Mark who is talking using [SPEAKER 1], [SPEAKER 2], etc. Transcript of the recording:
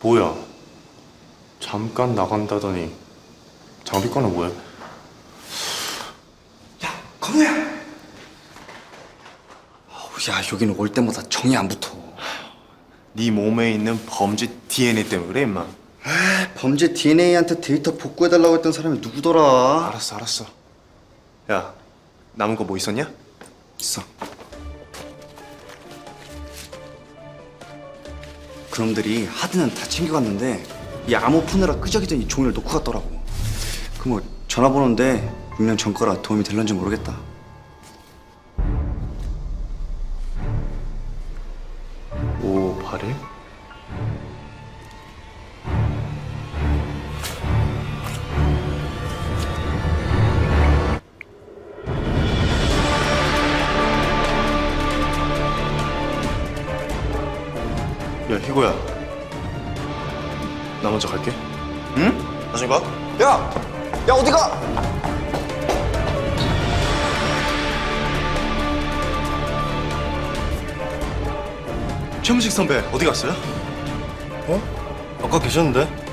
[SPEAKER 1] 뭐야? 잠깐 나간다더니 장비과는 뭐야?
[SPEAKER 2] 야, 건우야! 야, 여기는 올 때마다 정이 안 붙어.
[SPEAKER 1] 네 몸에 있는 범죄 DNA 때문에 그래 임마.
[SPEAKER 2] 범죄 DNA한테 데이터 복구해달라고 했던 사람이 누구더라?
[SPEAKER 1] 알았어 알았어. 야 남은 거 뭐 있었냐?
[SPEAKER 2] 있어. 그놈들이 하드는 다 챙겨갔는데 이 암호 푸느라 끄적이던 이 종이를 놓고 갔더라고. 그 뭐 전화번호인데 6년 전 거라 도움이 될런지 모르겠다.
[SPEAKER 1] 오 8일? 야 희고야 나 먼저 갈게
[SPEAKER 2] 응?
[SPEAKER 1] 나중에 봐
[SPEAKER 2] 야! 야 어디 가?
[SPEAKER 1] 최문식 선배 어디 갔어요?
[SPEAKER 3] 아까 계셨는데?